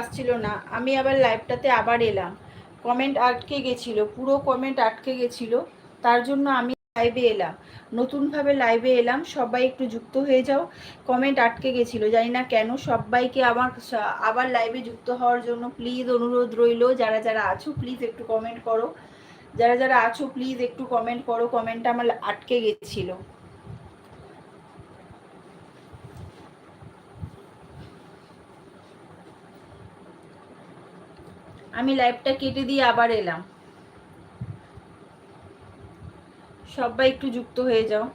আসছিল না। আমি আবার লাইভটাতে আবার এলাম। কমেন্ট আটকে গেছিল, পুরো কমেন্ট আটকে গেছিল। তার জন্য আমি লাইভে এলাম। নতুনভাবে লাইভে এলাম, সবাই একটু যুক্ত হয়ে যাও। কমেন্ট আটকে গেছিল। জানি না কেন সবাইকে আমার আবার লাইভে যুক্ত হওয়ার জন্য প্লিজ অনুরোধ রইল। যারা যারা আছো প্লিজ একটু কমেন্ট করো। যারা যারা আছো প্লিজ একটু কমেন্ট করো। কমেন্টটা আমার আটকে গেছিল। আমি লাইভটা কেটে দিয়ে আবার এলাম। সবাই একটু যুক্ত হয়ে যাও।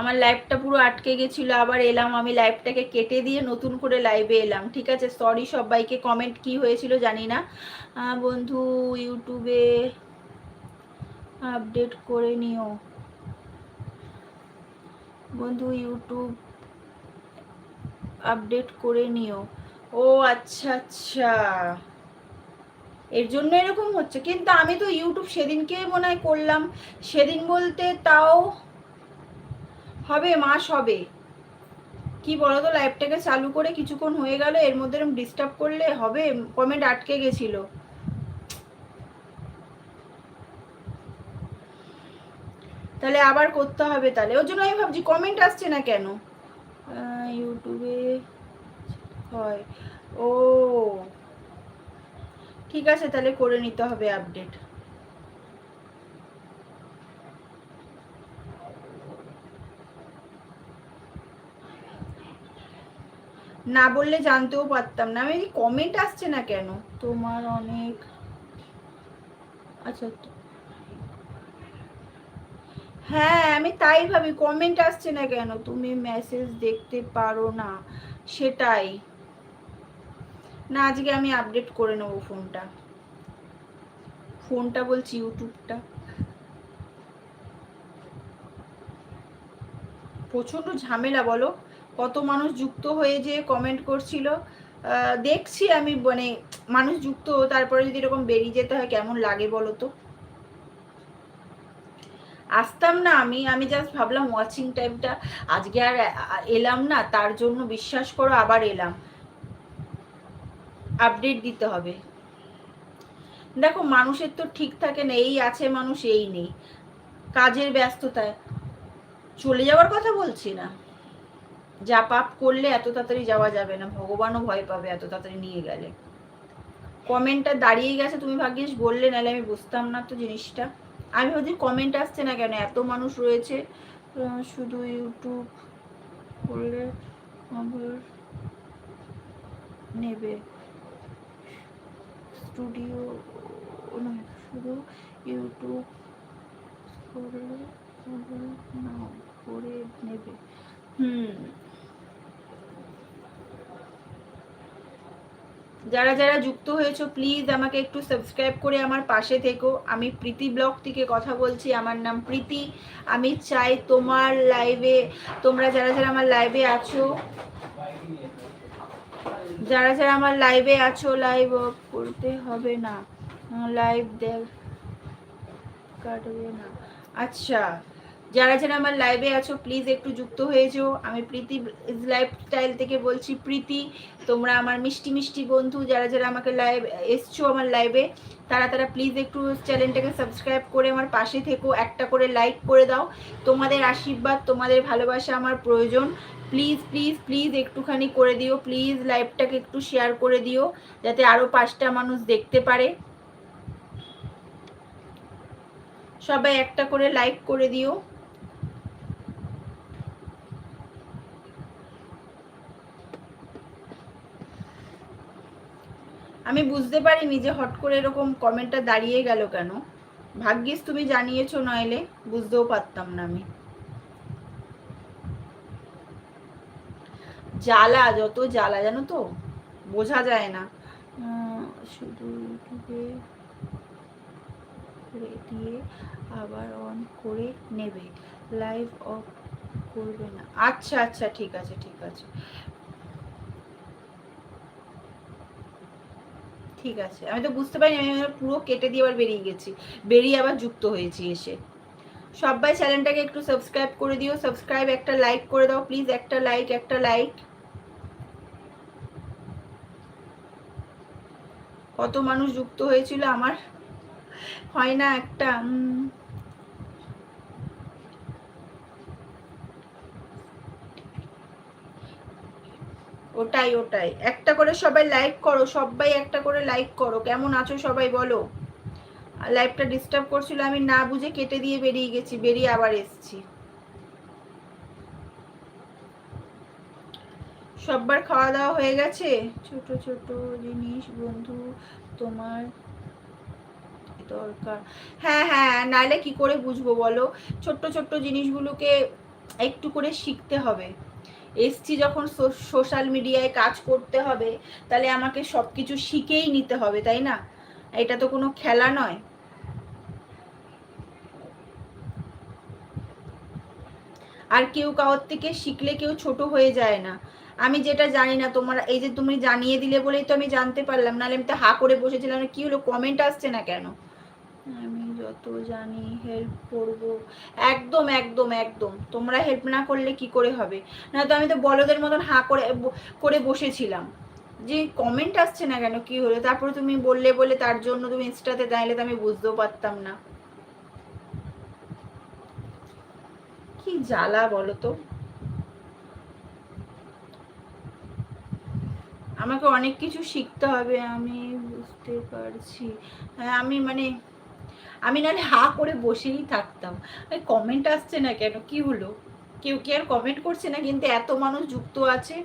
আমার লাইভটা পুরো আটকে গেছিল, আবার এলাম। আমি লাইভটাকে কেটে দিয়ে নতুন করে লাইভে এলাম। ঠিক আছে সরি সবাইকে কমেন্ট কি হয়েছিল জানি না। বন্ধু ইউটিউবে আপডেট করে নিও। বন্ধু ইউটিউব আপডেট করে নিও। ও আচ্ছা আচ্ছা। এর জন্য এরকম হচ্ছে। কিন্তু আমি তো ইউটিউব সেদিনকে মনে হয় করলাম। সেদিন বলতে তাও হবে, মাস হবে। কি বলো তো লাইভটাকে চালু করে কিছুক্ষণ হয়ে গেল। এর মধ্যে এরকম ডিস্টার্ব করলে হবে কমেন্ট আটকে গেছিল। তাহলে আবার করতে হবে তাহলে। ওর জন্য আমি ভাবছি কমেন্ট আসছে না কেন? ইউটিউবে হয়। ও, ঠিক আছে, তাহলে করে নিতে হবে আপডেট না বললে জানতেও পারতাম না। আমি কমেন্ট আসছে না কেন? তোমার অনেক আচ্ছা হ্যাঁ আমি তাই ভাবি কমেন্ট আসছে না কেন? তুমি মেসেজ দেখতে পারো না, সেটাই। না, আজকে আমি আপডেট করে নেব ফোনটা ফোনটা বলছি ইউটিউবটা প্রচণ্ড ঝামেলা, বলো? কত মানুষ যুক্ত হয়ে যে কমেন্ট করছিল। দেখছি আমি মানে মানুষ যুক্ত, তারপরে যদি এরকম বেরিয়ে যেতে হয়, কেমন লাগে বলো তো? আসতাম না, আমি আমি জাস্ট ভাবলাম ওয়াচিং টাইমটা আজকে আর এলাম না, তার জন্য বিশ্বাস করো আবার এলাম। আপডেট দিতে হবে। দেখো, মানুষের তো ঠিক থাকে না, এই আছে মানুষ, এই নেই। কাজের ব্যস্ততায়। চলে যাওয়ার কথা বলছি না। যা পাপ করলে এত তাড়াতাড়ি যাওয়া যাবে না, ভগবানও ভয় পাবে এত তাড়াতাড়ি নিয়ে গেলে। কমেন্টটা দাঁড়িয়ে গেছে, তুমি ভাগ্যিস বললে, নাহলে আমি বুঝতাম না তো জিনিসটা। আমি ভাবছি কমেন্ট আসছে না কেন? এত মানুষ রয়েছে। শুধু ইউটিউব করলে নেবে। স্টুডিও নয় শুধু ইউটিউব করলে না, করে নেবে। হুম। যারা যারা যুক্ত হয়েছো প্লিজ আমাকে একটু সাবস্ক্রাইব করে আমার পাশে থেকো। আমি প্রীতি ব্লগ থেকে কথা বলছি, আমার নাম প্রীতি। আমি চাই তোমার লাইভে তোমরা যারা যারা আমার লাইভে আছো, যারা যারা আমার লাইভে আছো লাইভ করতে হবে না। লাইভ দেখ, কাটবে না। আচ্ছা। যারা যারা আমার লাইভে আছো প্লিজ একটু যুক্ত হয়ে যাও। আমি প্রীতি লাইফস্টাইল থেকে বলছি, প্রীতি, তোমরা আমার মিষ্টি মিষ্টি বন্ধু, যারা যারা আমাকে লাইভ এসছো আমার লাইভে তারা তারা প্লিজ একটু চ্যানেলটাকে সাবস্ক্রাইব করে আমার পাশে থেকো, একটা করে লাইক করে দাও। তোমাদের আশীর্বাদ, তোমাদের ভালোবাসা আমার প্রয়োজন। প্লিজ প্লিজ প্লিজ একটুখানি করে দিও প্লিজ লাইভটাকে একটু শেয়ার করে দিও, যাতে আরও পাঁচটা মানুষ দেখতে পারে। সবাই একটা করে লাইক করে দিও। আমি বুঝতে পারিনি যে হট করে এরকম কমেন্টটা দাঁড়িয়ে গেল কেন। ভাগ্যিস তুমি জানিয়েছো নইলে, বুঝতেও পারতাম না আমি। জ্বালা, যত জ্বালা, জানো তো? বোঝা যায় না। শুধু ইউটিউবে দিয়ে আবার অন করে নেবে। লাইভ অফ করবে না। আচ্ছা আচ্ছা ঠিক আছে ঠিক আছে। ঠিক আছে। আমি তো বুঝতে পারিনি, আমি পুরো কেটে দিয়ে আবার বেরিয়ে গেছি। বেরিয়ে আবার যুক্ত হয়েছি এসে। সবাই চ্যানেলটাকে একটু সাবস্ক্রাইব করে দিও। সাবস্ক্রাইব একটা লাইক করে দাও প্লিজ একটা লাইক একটা লাইক কত মানুষ যুক্ত হয়েছিল আমার? হয় না একটা ওটাই ওটাই। একটা করে সবাই লাইক করো, সবাই একটা করে লাইক করো। কেমন আছো সবাই বলো? লাইফটা ডিস্টার্ব করছিল আমি না বুঝে কেটে দিয়ে বেরিয়ে গেছি, বেরিয়ে আবার এসছি। সববার খাওয়া দাওয়া হয়ে গেছে? ছোট ছোট জিনিস, বন্ধু, তোমার দরকার। হ্যাঁ হ্যাঁ নাহলে কি করে বুঝব বলো? ছোট্ট ছোট্ট জিনিসগুলোকে একটু করে শিখতে হবে। এসছি যখন সোশ্যাল মিডিয়ায় কাজ করতে হবে, তাহলে আমাকে সব কিছু শিখেই নিতে হবে, তাই না? এটা তো কোনো খেলা নয়। আর কেউ কারোর থেকে শিখলে কেউ ছোট হয়ে যায় না। আমি যেটা জানি না, তোমার, এই যে তুমি জানিয়ে দিলে বলেই তো আমি জানতে পারলাম, নাহলে আমি তো হা করে বসেছিলাম, কি হলো কমেন্ট আসছে না কেন? যত জানি হেল্প করব। একদম একদম একদম। তোমরা হেল্প না করলে কি করে হবে? না তো আমি তো বলদের মতন হা করে করে বসেছিলাম। যে কমেন্ট আসছে না কেন, কি হলো? তারপরে তুমি বললে বলে তার জন্য তুমি ইনস্টাতে দাঁড়ালে তো আমি বুঝতেও পারতাম না। কি জ্বালা বলো তো? আমাকে অনেক কিছু শিখতে হবে, আমি বুঝতে পারছি। হ্যাঁ আমি মানে আমি নাহলে হা করে বসেই থাকতাম। কমেন্ট আসছে না কেন? কি হলো? কেউ কি আর কমেন্ট করছে না? কিন্তু এত মানুষ যুক্ত আছে।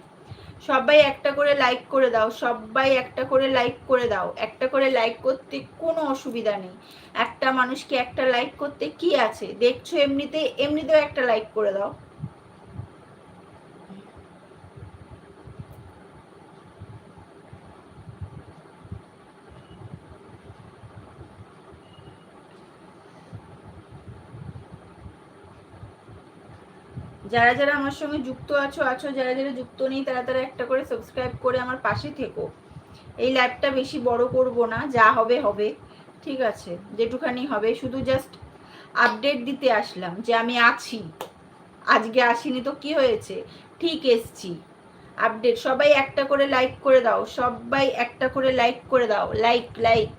সবাই একটা করে লাইক করে দাও, সবাই একটা করে লাইক করে দাও। একটা করে লাইক করতে কোনো অসুবিধা নেই। একটা মানুষকে একটা লাইক করতে কি আছে? দেখছ এমনিতে? এমনিতেও একটা লাইক করে দাও। যারা যারা আমার সঙ্গে যুক্ত আছো আছো, যারা যারা যুক্ত নেই, তারা তারা একটা করে সাবস্ক্রাইব করে আমার পাশে থেকো। এই লাইভটা বেশি বড় করব না, যা হবে হবে। ঠিক আছে, যেটুখানি হবে। শুধু জাস্ট আপডেট দিতে আসলাম যে আমি আছি। আজকে আসিনি তো কি হয়েছে? ঠিক এসছি। আপডেট সবাই একটা করে লাইক করে দাও। সবাই একটা করে লাইক করে দাও। লাইক লাইক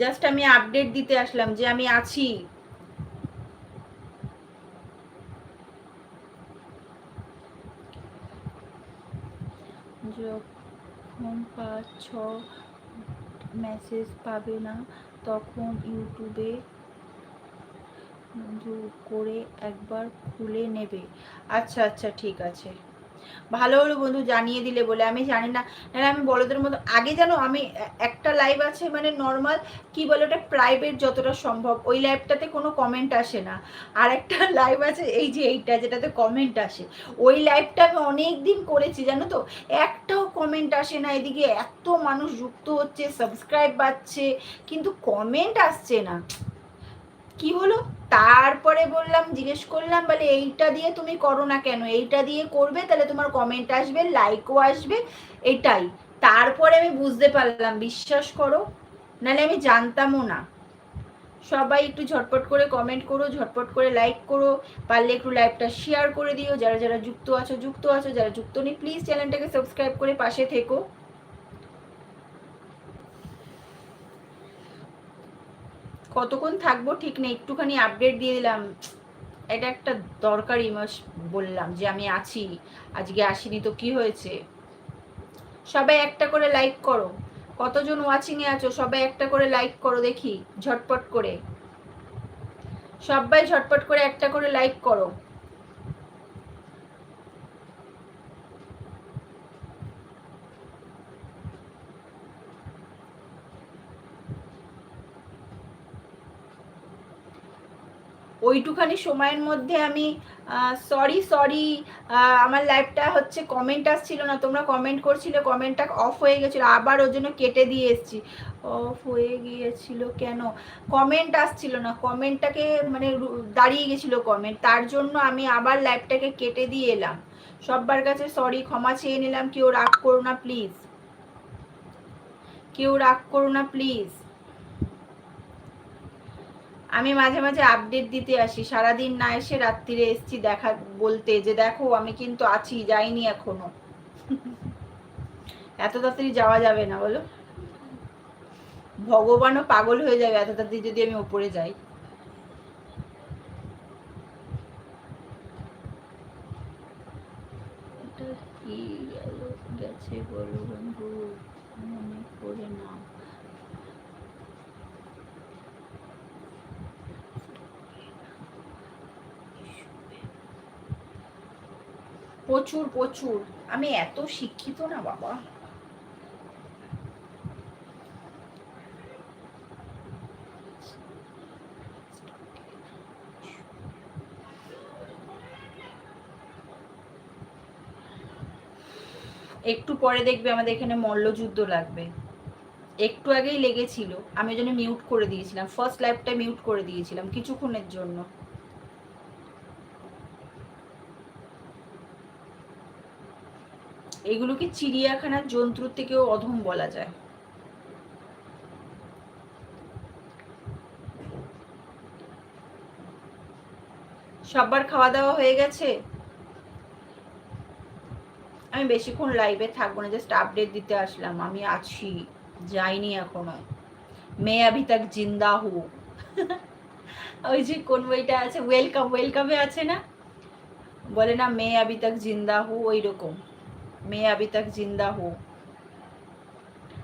জাস্ট আমি আপডেট দিতে আসলাম যে আমি আছি। যখন পাঁচ, ছ মেসেজ পাবে না, তখন ইউটিউবে করে একবার খুলে নেবে। আচ্ছা আচ্ছা ঠিক আছে। ভালো হলো বন্ধু, জানিয়ে দিলে বলে। আমি জানি না না আমি বড়দের মতো, আগে জানো আমি একটা লাইভ আছে মানে নর্মাল কি বলে ওটা প্রাইভেট যতটা সম্ভব। ওই লাইভটাতে কোনো কমেন্ট আসে না। আর একটা লাইভ আছে, এই যে এইটা, যেটাতে কমেন্ট আসে। ওই লাইভটা আমি অনেক দিন করেছি, জানো তো? একটাও কমেন্ট আসে না এদিকে। এত মানুষ যুক্ত হচ্ছে সাবস্ক্রাইব পাচ্ছে কিন্তু কমেন্ট আসছে না। কি হলো? তারপরে বললাম, জিজ্ঞেস করলাম, বলে এইটা দিয়ে তুমি করো না কেন? এইটা দিয়ে করবে, তাহলে তোমার কমেন্ট আসবে লাইকও আসবে, এটাই। তারপরে আমি বুঝতে পারলাম, বিশ্বাস করো, নাহলে আমি জানতামও না। সবাই একটু ঝটপট করে কমেন্ট করো, ঝটপট করে লাইক করো, পারলে একটু লাইভটা শেয়ার করে দিও। যারা যারা যুক্ত আছো যুক্ত আছো, যারা যুক্ত নেই প্লিজ চ্যানেলটাকে সাবস্ক্রাইব করে পাশে থেকো। কতক্ষণ থাকব ঠিক নেই, একটুখানি আপডেট দিয়ে দিলাম। এটা একটা দরকারি মাস বললাম যে আমি আছি, আজকে আসিনি তো কি হয়েছে? সবাই একটা করে লাইক করো। কতজন ওয়াচিংয়ে আছো, সবাই একটা করে লাইক করো দেখি, ঝটপট করে। সবাই ঝটপট করে একটা করে লাইক করো। ওইটুখানি সময়ের মধ্যে আমি সরি সরি আমার লাইফটা হচ্ছে কমেন্ট আসছিল না, তোমরা কমেন্ট করছিলে কমেন্টটা অফ হয়ে গেছিল, আবার ওর জন্য কেটে দিয়ে এসছি। অফ হয়ে গিয়েছিল কেন? কমেন্ট আসছিল না কমেন্টটাকে মানে দাঁড়িয়ে গেছিল কমেন্ট তার জন্য আমি আবার লাইফটাকে কেটে দিয়ে এলাম। সব্বার কাছে সরি ক্ষমা চেয়ে নিলাম, কেউ রাগ করো না প্লিজ কেউ রাগ করো না প্লিজ আমি মাঝে মাঝে আপডেট দিতে আসি। সারাদিন না এসে রাত্রিরে এসছি দেখা বলতে যে, দেখো, আমি কিন্তু আছি, যাইনি এখনও। এত তাড়াতাড়ি যাওয়া যাবে না, বলো। ভগবানও পাগল হয়ে যাবে এত তাড়াতাড়ি যদি আমি উপরে যাই। কি গেছে বলো বন্ধু? মনে করে নাও প্রচুর প্রচুর। আমি এত শিক্ষিত না, বাবা। একটু পরে দেখবে আমাদের এখানে মল্লযুদ্ধ লাগবে। একটু আগেই লেগেছিল। আমি ওই জন্য মিউট করে দিয়েছিলাম। ফার্স্ট লাইভটা মিউট করে দিয়েছিলাম কিছুক্ষণের জন্য। এগুলোকে চিড়িয়াখানার জন্তুর থেকেও অধম বলা যায়। সবার খাওয়া দাওয়া হয়ে গেছে? আমি বেশিক্ষণ লাইভে থাকব না জাস্ট আপডেট দিতে আসলাম। আমি আছি, যাইনি এখনও। মেয়ে আভি তাক জিন্দা হু। ওই যে কোন বইটা আছে ওয়েলকাম ওয়েলকামে আছে না? বলে না মেয়ে আভি তাক জিন্দা হু ওই রকম মেয়ে আভি তাক জিন্দা হু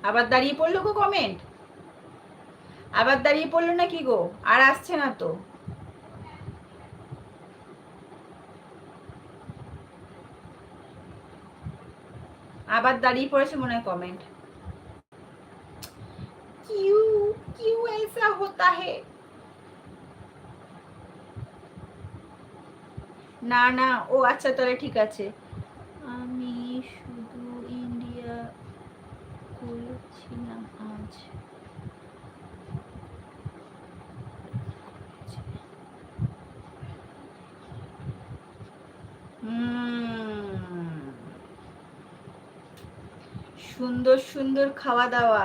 আবার দাঁড়িয়ে পড়লো গো কমেন্ট আবার দাঁড়িয়ে পড়লো না কি গো আর আসছে না তো আবার দাঁড়িয়ে পড়েছে মনে হয় কমেন্ট কিউ কিউ ऐसा होता है না না ও আচ্ছা তাহলে ঠিক আছে সুন্দর খাওয়া দাওয়া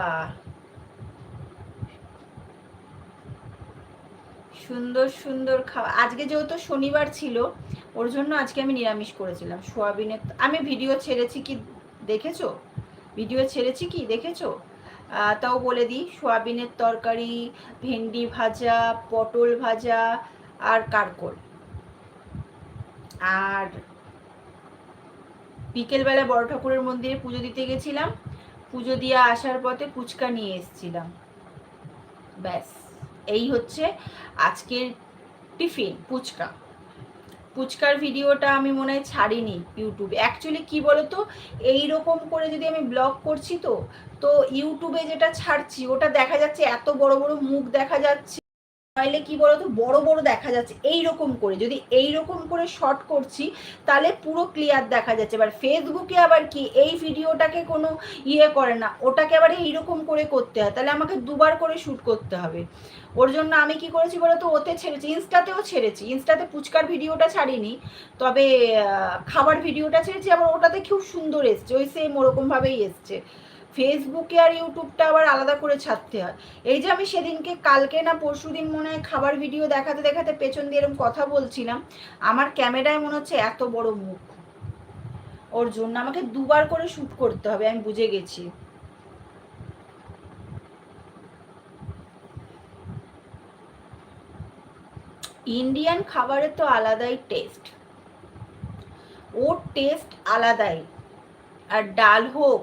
সুন্দর সুন্দর খাওয়া। আজকে যেহেতু শনিবার ছিল, ওর জন্য আজকে আমি নিরামিষ করেছিলাম। সোয়াবিনের আমি ভিডিও ছেড়েছি কি দেখেছ? ভিডিও ছেড়েছি কি? দেখেছ? তাও বলে দিই, সোয়াবিনের তরকারি, ভেন্ডি ভাজা, পটল ভাজা আর কারকল। আর বিকেলবেলা বড় ঠাকুরের মন্দিরে পুজো দিতে গেছিলাম। পুজো দিয়ে আসার পথে ফুচকা নিয়ে এসছিলাম। ব্যাস, এই হচ্ছে আজকের টিফিন, ফুচকা। ফুচকার ভিডিওটা আমি মনে হয় ছাড়িনি ইউটিউবে। অ্যাকচুয়ালি কী বলতো, এইরকম করে যদি আমি ব্লগ করছি তো তো ইউটিউবে যেটা ছাড়ছি, ওটা দেখা যাচ্ছে এত বড় বড় মুখ দেখা যাচ্ছে। নইলে কি বলতো? বড় বড় দেখা যাচ্ছে। এই রকম করে। যদি এই রকম করে শর্ট করছি তাহলে পুরো ক্লিয়ার দেখা যাচ্ছে। এবার ফেসবুকে আবার কি? এই ভিডিওটাকে কোনো ইয়ে করে না। ওটাকে আবার এইরকম করে করতে হয়। তাহলে আমাকে দুবার করে শ্যুট করতে হবে। ওর জন্য আমি কি করেছি বলতো? ওতে ছেড়েছি। ইনস্টাতেও ছেড়েছি। ইনস্টাতে পুচকার ভিডিওটা ছাড়িনি। তবে খাবার ভিডিওটা ছেড়েছি। আবার ওটাতে খুব সুন্দর এসছে। ওই সেম ওরকমভাবেই এসছে। ফেসবুকে আর ইউটিউবটা আবার আলাদা করে ছাড়তে হয়। এই যে আমি সেদিনকে, কালকে না পরশু দিন মনে হয় খাবার ভিডিও দেখাতে দেখাতে পেছন দিয়ে এরকম কথা বলছিলাম, আমার ক্যামেরায় মনে হচ্ছে এত বড় মুখ। ওর জন্য আমাকে দুবার করে শ্যুট করতে হবে, আমি বুঝে গেছি। ইন্ডিয়ান খাবারের তো আলাদাই টেস্ট ওর টেস্ট আলাদাই। আর ডাল হোক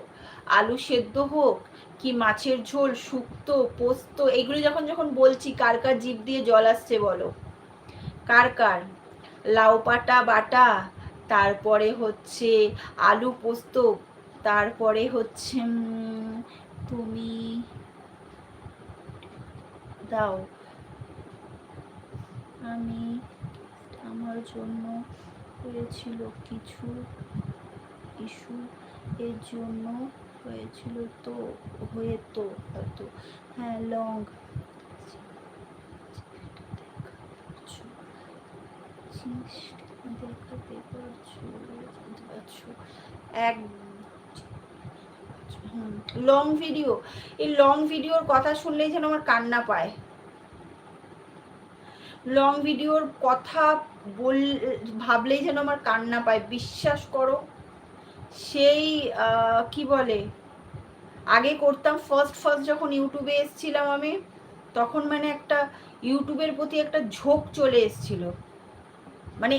আলু সেদ্ধ হোক কি মাছের ঝোল, শুক্তো, পোস্ত, এগুলো যখন যখন বলছি, কার কার জিভ দিয়ে জল আসছে বলো? কার কার? লাউ পাটা, বাটা, তারপরে হচ্ছে আলু পোস্ত, তারপরে হচ্ছে তুমি দাও। আমি আমার জন্য হয়েছিল কিছু ইস্যু এর জন্য হয়েছিল তো, হয়ে তো হয়তো হ্যাঁ লং দেখাতে পারছ এক লং ভিডিও এই লং ভিডিওর কথা শুনলেই যেন আমার কান্না পায়। লং ভিডিওর কথা বল, ভাবলেই যেন আমার কান্না পায়। বিশ্বাস করো সেই কি বলে, আগে করতাম ফার্স্ট ফার্স্ট যখন ইউটিউবে এসছিলাম আমি, তখন মানে একটা ইউটিউবের প্রতি একটা ঝোঁক চলে এসছিল। মানে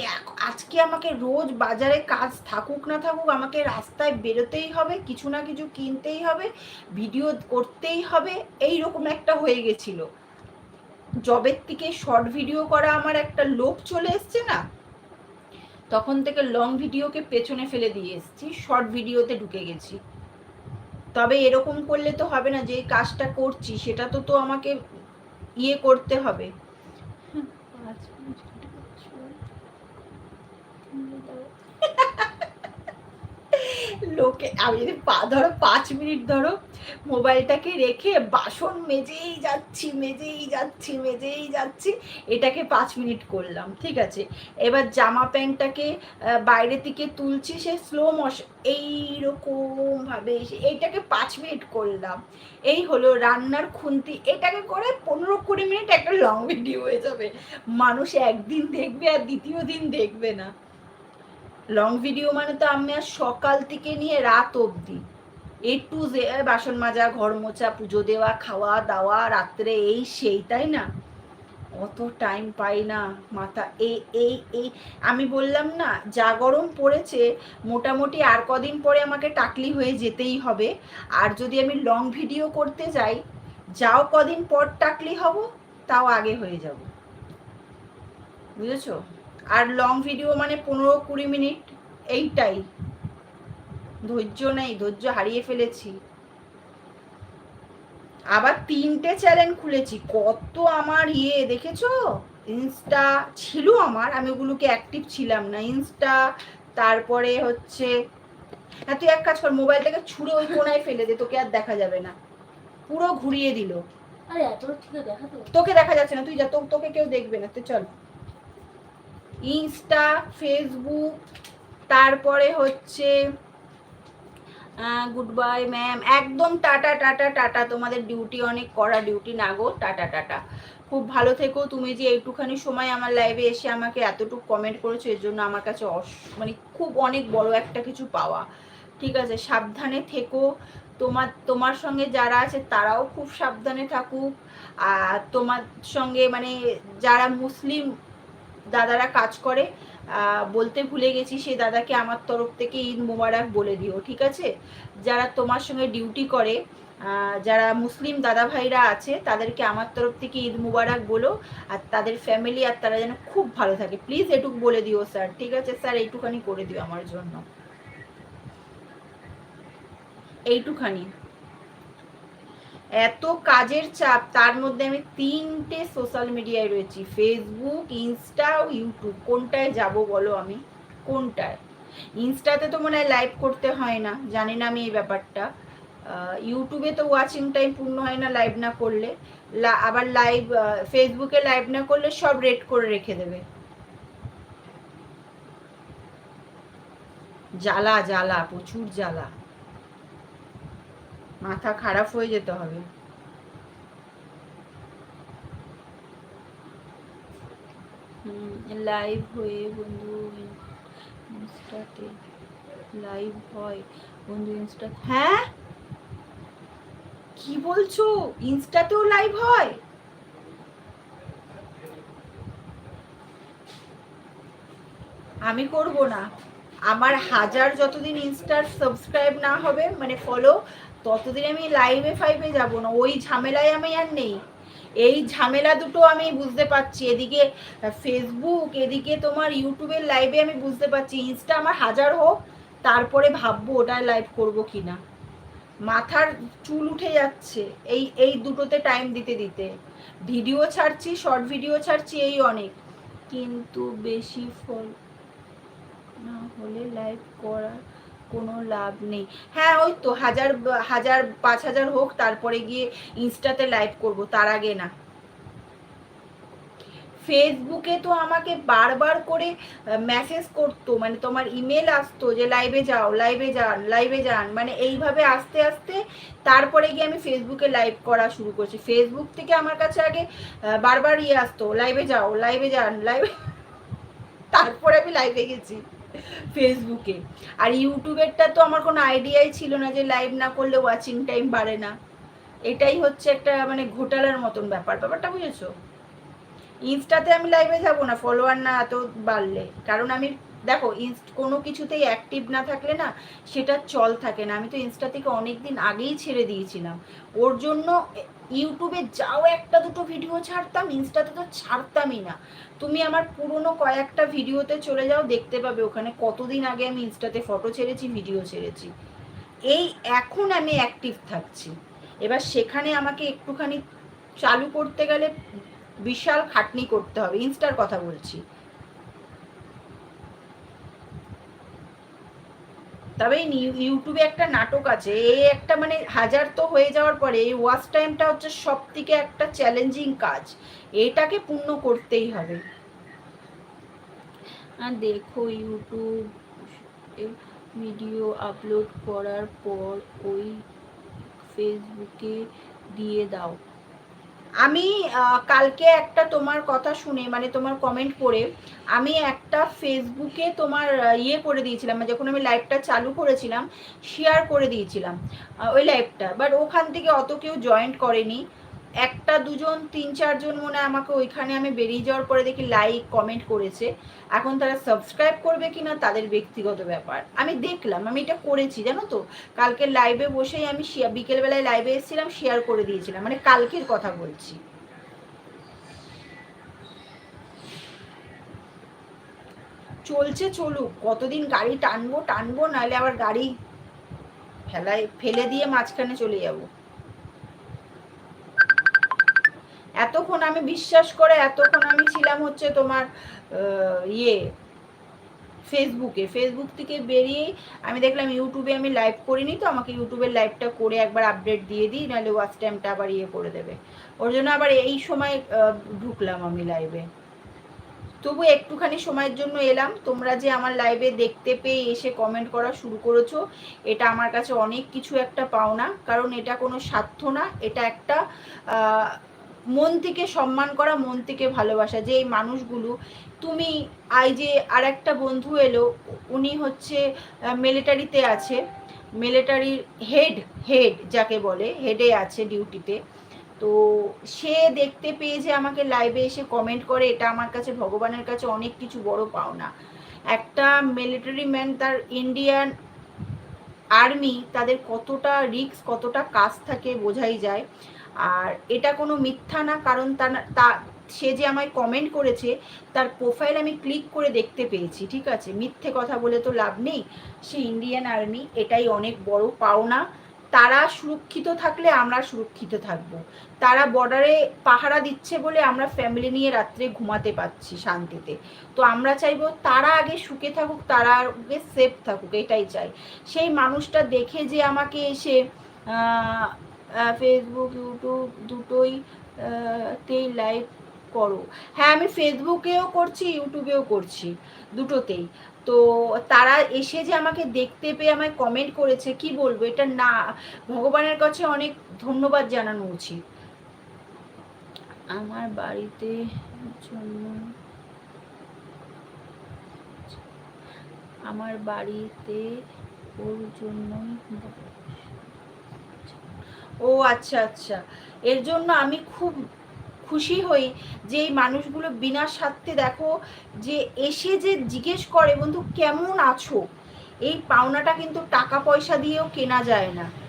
আজকে আমাকে রোজ বাজারে কাজ থাকুক না থাকুক, আমাকে রাস্তায় বেরোতেই হবে, কিছু না কিছু কিনতেই হবে ভিডিও করতেই হবে এই রকম একটা হয়ে গেছিল। জবের থেকে শর্ট ভিডিও করা আমার একটা লোক চলে এসছে না? তখন থেকে লং ভিডিওকে পেছনে ফেলে দিয়ে এসেছি শর্ট ভিডিওতে ঢুকে গেছি। তবে এরকম করলে তো হবে না, যে কাজটা করছি, সেটা তো তো আমাকে ইয়ে করতে হবে। লোকে, আমি যদি পা, ধরো পাঁচ মিনিট ধরো মোবাইলটাকে রেখে বাসন মেজেই যাচ্ছি মেজেই যাচ্ছি মেজেই যাচ্ছি, এটাকে পাঁচ মিনিট করলাম, ঠিক আছে? এবার জামা প্যান্টটাকে বাইরে থেকে তুলছি, সে স্লো মশ এইরকমভাবে এইটাকে পাঁচ মিনিট করলাম। এই হলো রান্নার খুন্তি। এটাকে করে পনেরো কুড়ি মিনিট একটা লং ভিডিও হয়ে যাবে। মানুষ একদিন দেখবে আর দ্বিতীয় দিন দেখবে না। লং ভিডিও মানে তো আমি আর সকাল থেকে নিয়ে রাত অবধি। এ টু জে বাসন মাজা, ঘর মোছা, পুজো দেওয়া, খাওয়া দাওয়া, রাত্রে এই সেই, তাই না? অত টাইম পাই না, মাথা এই এই এই আমি বললাম না, যা গরম পড়েছে, মোটামুটি আর কদিন পরে আমাকে টাকলি হয়ে যেতেই হবে। আর যদি আমি লং ভিডিও করতে যাই, যাও কদিন পর টাকলি হব, তাও আগে হয়ে যাব। বুঝেছ? আর লং ভিডিও মানে পনেরো কুড়ি মিনিট এইটাই। ধৈর্য নেই ধৈর্য হারিয়ে ফেলেছি। আবার তিনটে চ্যানেল খুলেছি কত আমার ইয়ে দেখেছ? ইনস্টা ছিল আমার আমি ওগুলোকে অ্যাক্টিভ ছিলাম না। ইনস্টা তারপরে হচ্ছে হ্যাঁ তুই এক কাজ কর মোবাইলটাকে ছুঁড়ে ওই কোনায় ফেলে দে তোকে আর দেখা যাবে না। পুরো ঘুরিয়ে দিল। তোকে দেখা যাচ্ছে না তুই যা তোকে কেউ দেখবে না তুই চল। ইনস্টা, ফেসবুক, তারপরে হচ্ছে গুড বাই ম্যাম, একদম টাটা টাটা টাটা। তোমাদের ডিউটি অনেক করা ডিউটি না গো, টাটা টাটা। খুব ভালো থেকো। তুমি যে এইটুখানি সময় আমার লাইভে এসে আমাকে এতটুকু কমেন্ট করেছ, এর জন্য আমার কাছে অস মানে খুব অনেক বড় একটা কিছু পাওয়া। ঠিক আছে, সাবধানে থেকো। তোমার তোমার সঙ্গে যারা আছে, তারাও খুব সাবধানে থাকুক। আর তোমার সঙ্গে মানে যারা মুসলিম দাদারা কাজ করে বলতে ভুলে গেছি, সেই দাদাকে আমার তরফ থেকে ঈদ মোবারক বলে দিও, ঠিক আছে? যারা তোমার সঙ্গে ডিউটি করে যারা মুসলিম দাদা ভাইরা আছে, তাদেরকে আমার তরফ থেকে ঈদ মুবারক বলো, আর তাদের ফ্যামিলি আর তারা যেন খুব ভালো থাকে। প্লিজ এটুকু বলে দিও স্যার ঠিক আছে? স্যার এইটুখানি করে দিও আমার জন্য। এইটুখানি। এত কাজের চাপ, তার মধ্যে আমি তিনটে সোশ্যাল মিডিয়ায় রয়েছি। ফেসবুক ইনস্টা ও ইউটিউব কোনটায় যাব বলো আমি? কোনটায়? ইনস্টাতে তো মনে হয় লাইভ করতে হয় না, জানি না আমি এই ব্যাপারটা। ইউটিউবে তো ওয়াচিং টাইম পূর্ণ হয় না লাইভ না করলে। আবার লাইভ ফেসবুকে লাইভ না করলে সব রেড করে রেখে দেবে। জ্বালা জ্বালা, প্রচুর জ্বালা। মাথা খারাপ হয়ে যেতে হবে। লাইভ হয়ে বন্ধু, ইনস্টাতে লাইভ হয়। বন্ধু, ইনস্টা হ্যাঁ? কি বলছো? ইনস্টাতেও লাইভ হয়? আমি করব না। আমার হাজার যতদিন ইনস্টার সাবস্ক্রাইব না হবে মানে ফলো ততদিন আমি লাইভে ফাইভে যাব না, ওই ঝামেলায় আমি আর নেই। এই ঝামেলা দুটো আমি বুঝতে পারছি। এদিকে ফেসবুক এদিকে তোমার ইউটিউবের লাইভে আমি বুঝতে পারছি। ইনস্টা আমার হাজার হোক, তারপরে ভাববো ওটায় লাইভ করব কি না মাথার চুল উঠে যাচ্ছে এই এই দুটোতে টাইম দিতে দিতে। ভিডিও ছাড়ছি শর্ট ভিডিও ছাড়ছি, এই অনেক। কিন্তু বেশি ফল না হলে লাইভ করার কোনো লাভ নেই। হ্যাঁ ওই তো হাজার হাজার, পাঁচ হাজার হোক, তারপরে গিয়ে ইনস্টাতে লাইভ করব, তার আগে না। ফেসবুকে তো আমাকে বারবার করে মেসেজ করতো মানে তোমার ইমেল আসতো যে লাইভে যাও লাইভে যান লাইভে যান মানে এইভাবে আস্তে আস্তে তারপরে গিয়ে আমি ফেসবুকে লাইভ করা শুরু করছি। ফেসবুক থেকে আমার কাছে আগে বারবার ইয়ে আসতো লাইভে যাও লাইভে যান লাইভে তারপরে আমি লাইভে গেছি। ফেসবুকে আর ইউটিউবেরটা তো আমার কোনো আইডিয়াই ছিল না যে লাইভ না করলে ওয়াচিং টাইম বাড়ে না। এটাই হচ্ছে একটা মানে ঘোটালার মতন ব্যাপার। ব্যাপারটা বুঝেছ? ইনস্টাতে আমি লাইভে যাব না ফলোয়ার না এত বাড়লে। কারণ আমি দেখো কোনো কিছুতেই অ্যাক্টিভ না থাকলে না সেটা চল থাকে না। আমি তো ইনস্টা থেকে অনেক দিন আগেই ছেড়ে দিয়েছিলাম। ওর জন্য ইউটিউবে যাও একটা দুটো ভিডিও ছাড়তাম ইনস্টাতে তো ছাড়তামই না। তুমি আমার পুরনো কয়েকটা ভিডিওতে চলে যাও, দেখতে পাবে ওখানে কতদিন আগে আমি ইনস্টাতে ফটো ছেড়েছি ভিডিও ছেড়েছি। এই এখন আমি অ্যাক্টিভ থাকছি। এবার সেখানে আমাকে একটুখানি চালু করতে গেলে বিশাল খাটনি করতে হবে। ইনস্টার কথা বলছি। তবে ইউটিউবে একটা নাটক আছে এই একটা মানে হাজার তো হয়ে যাওয়ার পরে এই ওয়াচ টাইমটা হচ্ছে সব থেকে একটা চ্যালেঞ্জিং কাজ, এটাকে পূর্ণ করতেই হবে। আর দেখো ইউটিউব ভিডিও আপলোড করার পর ওই ফেসবুকে দিয়ে দাও। আমি কালকে একটা তোমার কথা শুনে মানে তোমার কমেন্ট করে, আমি একটা ফেসবুকে তোমার ইয়ে করে দিয়েছিলাম মানে যখন আমি লাইভটা চালু করেছিলাম শেয়ার করে দিয়েছিলাম ওই লাইভটা বাট ওখান থেকে অত কেউ জয়েন্ট করেনি। একটা দুজন, তিন, চারজন মনে হয় আমাকে ওইখানে আমি বেরিয়ে যাওয়ার পরে দেখি লাইক কমেন্ট করেছে। এখন তারা সাবস্ক্রাইব করবে কি না তাদের ব্যক্তিগত ব্যাপার। আমি দেখলাম, আমি এটা করেছি, জানো তো? কালকে লাইভে বসেই আমি বিকেলবেলায় লাইভে এসেছিলাম শেয়ার করে দিয়েছিলাম। মানে কালকের কথা বলছি। চলছে, চলুক। কতদিন গাড়ি টানবো টানবো, নাহলে আবার গাড়ি ফেলায় ফেলে দিয়ে মাঝখানে চলে যাব। এতক্ষণ আমি বিশ্বাস করে, এতক্ষণ আমি ছিলাম হচ্ছে তোমার ইয়ে ফেসবুকে ফেসবুক থেকে বেরিয়ে আমি দেখলাম ইউটিউবে আমি লাইভ করিনি, তো আমাকে ইউটিউবের লাইভটা করে একবার আপডেট দিয়ে দিই, নাহলে ওয়াচ টাইমটা আবার ইয়ে করে দেবে। ওর জন্য আবার এই সময় ঢুকলাম আমি লাইভে তবু একটুখানি সময়ের জন্য এলাম। তোমরা যে আমার লাইভে দেখতে পেয়ে এসে কমেন্ট করা শুরু করেছ, এটা আমার কাছে অনেক কিছু একটা পাওনা। কারণ এটা কোনো স্বার্থ না, এটা একটা মন থেকে সম্মান করা, মন থেকে ভালোবাসা, যে এই মানুষগুলো, তুমি আই যে আর একটা বন্ধু এলো, উনি হচ্ছে মিলিটারিতে আছে মিলিটারির হেড হেড যাকে বলে হেডে আছে ডিউটিতে তো সে দেখতে পেয়ে যে আমাকে লাইভে এসে কমেন্ট করে, এটা আমার কাছে, ভগবানের কাছে অনেক কিছু বড় পাওনা। একটা মিলিটারি ম্যান তার ইন্ডিয়ান আর্মি তাদের কতটা রিক্স কতটা কাজ থাকে বোঝাই যায়। আর এটা কোনো মিথ্যা না, কারণ তা, সে যে আমায় কমেন্ট করেছে, তার প্রোফাইল আমি ক্লিক করে দেখতে পেয়েছি, ঠিক আছে? মিথ্যে কথা বলে তো লাভ নেই। সে ইন্ডিয়ান আর্মি এটাই অনেক বড় পাওনা। তারা সুরক্ষিত থাকলে আমরা সুরক্ষিত থাকব। তারা বর্ডারে পাহারা দিচ্ছে বলে আমরা ফ্যামিলি নিয়ে রাত্রে ঘুমাতে পাচ্ছি শান্তিতে। তো আমরা চাইব তারা আগে সুখে থাকুক, তারা আগে সেফ থাকুক, এটাই চাই। সেই মানুষটা দেখে যে আমাকে এসে ফেসবুক ইউটিউব দুটোই তেই লাইভ করো। হ্যাঁ আমি ফেসবুকেও করছি ইউটিউবেও করছি, দুটোতেই। তো তারা এসে যে আমাকে দেখতে পেয়ে আমায় কমেন্ট করেছে, কি বলব? এটা না, ভগবানের কাছে অনেক ধন্যবাদ জানানো উচিত। আমার বাড়িতে জন্য আমার বাড়িতে ওর জন্যই ও আচ্ছা আচ্ছা। এর জন্য আমি খুব খুশি হই যে এই মানুষগুলো বিনা স্বার্থে দেখো যে এসে যে জিজ্ঞেস করে, বন্ধু, কেমন আছো? এই পাওনাটা কিন্তু টাকা পয়সা দিয়েও কেনা যায় না।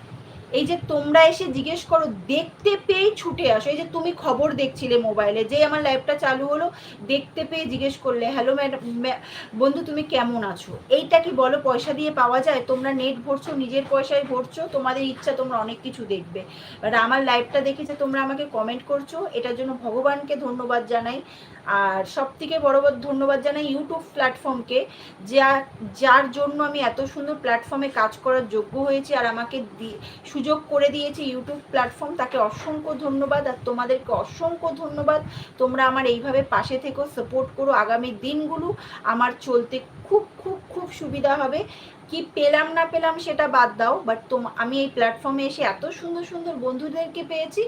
এই যে তোমরা এসে জিজ্ঞেস করো, দেখতে পেয়েই ছুটে আসো। এই যে তুমি খবর দেখছিলে মোবাইলে, যে আমার লাইভটা চালু হলো, দেখতে পেয়ে জিজ্ঞেস করলে, হ্যালো ম্যাডাম বন্ধু তুমি কেমন আছো? এইটা কি বলো, পয়সা দিয়ে পাওয়া যায়? তোমরা নেট ভরছো, নিজের পয়সায় ভরছো, তোমাদের ইচ্ছা তোমরা অনেক কিছু দেখবে। বাট আমার লাইভটা দেখেছে তোমরা আমাকে কমেন্ট করছ, এটার জন্য ভগবানকে ধন্যবাদ জানাই। আর সব থেকে বড় বড় ধন্যবাদ জানাই ইউটিউব প্ল্যাটফর্মকে যা, যার জন্য আমি এত সুন্দর প্ল্যাটফর্মে কাজ করার যোগ্য হয়েছি আর আমাকে সুযোগ করে দিয়েছে ইউটিউব প্ল্যাটফর্ম তাকে অসংখ্য ধন্যবাদ আর তোমাদেরকে অসংখ্য ধন্যবাদ। তোমরা আমার এইভাবে পাশে থেকো সাপোর্ট করো আগামী দিনগুলো। আমার চলতে খুব খুব খুব সুবিধা হবে। কি পেলাম না পেলাম সেটা বাদ দাও বাট তোম, আমি এই প্ল্যাটফর্মে এসে এত সুন্দর সুন্দর বন্ধুদেরকে পেয়েছি,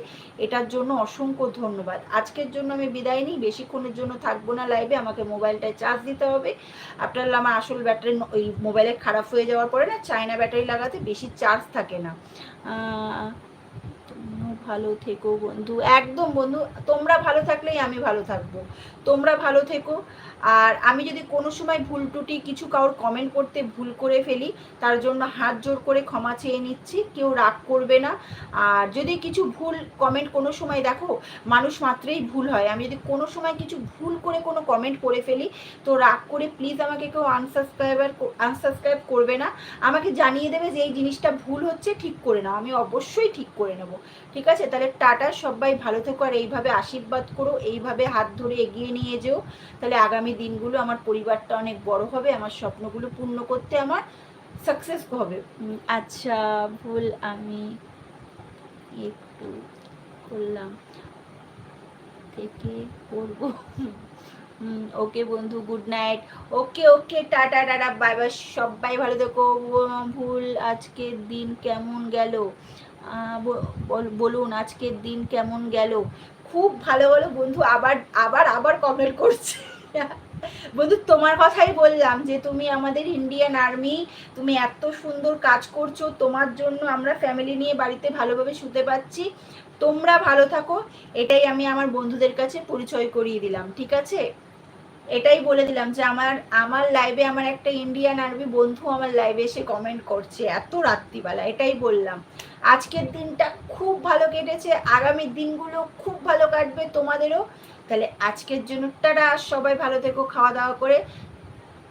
এটার জন্য অসংখ্য ধন্যবাদ। আজকের জন্য আমি বিদায় নিই, বেশিক্ষণের জন্য থাকব না লাইভে আমাকে মোবাইলটায় চার্জ দিতে হবে। আপনার আমার আসল ব্যাটারি ওই মোবাইলে খারাপ হয়ে যাওয়ার পরে না চায়না ব্যাটারি লাগাতে বেশি চার্জ থাকে না। ভালো থেকো বন্ধু, একদম বন্ধু, তোমরা ভালো থাকলেই আমি ভালো থাকব। তোমরা ভালো থেকো আর আমি যদি কোনো সময় ভুল টুটি কিছু কারোর কমেন্ট করতে ভুল করে ফেলি, তার জন্য হাত জোর করে ক্ষমা চেয়ে নিচ্ছি, কেউ রাগ করবে না। আর যদি কিছু ভুল কমেন্ট কোনো সময় দেখো, মানুষ মাত্রেই ভুল হয়। আমি যদি কোনো সময় কিছু ভুল করে কোনো কমেন্ট করে ফেলি, তো রাগ করে প্লিজ আমাকে কেউ আনসাবস্ক্রাইবার আনসাবস্ক্রাইব করবে না। আমাকে জানিয়ে দেবে যে এই জিনিসটা ভুল হচ্ছে, ঠিক করে নাও। আমি অবশ্যই ঠিক করে নেব। ঠিক আছে? তাহলে টাটা, সবাই ভালো থেকো। আর এইভাবে আশীর্বাদ করো। এইভাবে হাত ধরে এগিয়ে নিয়ে যেও। তাহলে আগামী দিনগুলো আমার পরিবারটা অনেক বড় হবে, আমার স্বপ্নগুলো পূর্ণ করতে আমার সাকসেস হবে। আচ্ছা ভুল আমি একটু করলাম। থেকে করব। ওকে বন্ধু good night okay okay, tata tata bye bye সবাই ভালো থেকো। ভুল আজকের দিন কেমন গেল? বলুন, আজকের দিন কেমন গেল? খুব ভালো ভালো বন্ধু, আবার আবার আবার কমেন্ট করছে। বন্ধু, তোমার কথাই বললাম যে তুমি আমাদের ইন্ডিয়ান আর্মি তুমি এত সুন্দর কাজ করছ, তোমার জন্য আমরা ফ্যামিলি নিয়ে বাড়িতে ভালোভাবে শুতে পাচ্ছি। তোমরা ভালো থাকো, এটাই আমি আমার বন্ধুদের কাছে পরিচয় করিয়ে দিলাম, ঠিক আছে? এটাই বলে দিলাম যে আমার আমার লাইভে আমার একটা ইন্ডিয়ান আর্মি বন্ধু আমার লাইভে এসে কমেন্ট করছে এত রাত্রিবেলা, এটাই বললাম। আজকের দিনটা খুব ভালো কেটেছে, আগামী দিনগুলো খুব ভালো কাটবে তোমাদেরও। তাহলে আজকের জন্য টাটা সবাই ভালো থেকো খাওয়া দাওয়া করে,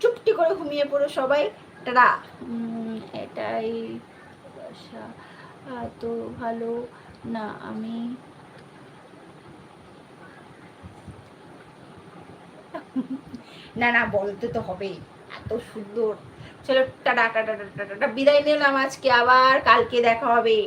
চুপটি করে ঘুমিয়ে পড়ো সবাই। টাটা। এটাই তো ভালো না, আমি না না, বলতে তো হবেই। এত সুন্দর। চলো টাটা টাটা টাটা টাটা। বিদায় নিলাম আজকে আবার। কালকে দেখা হবে।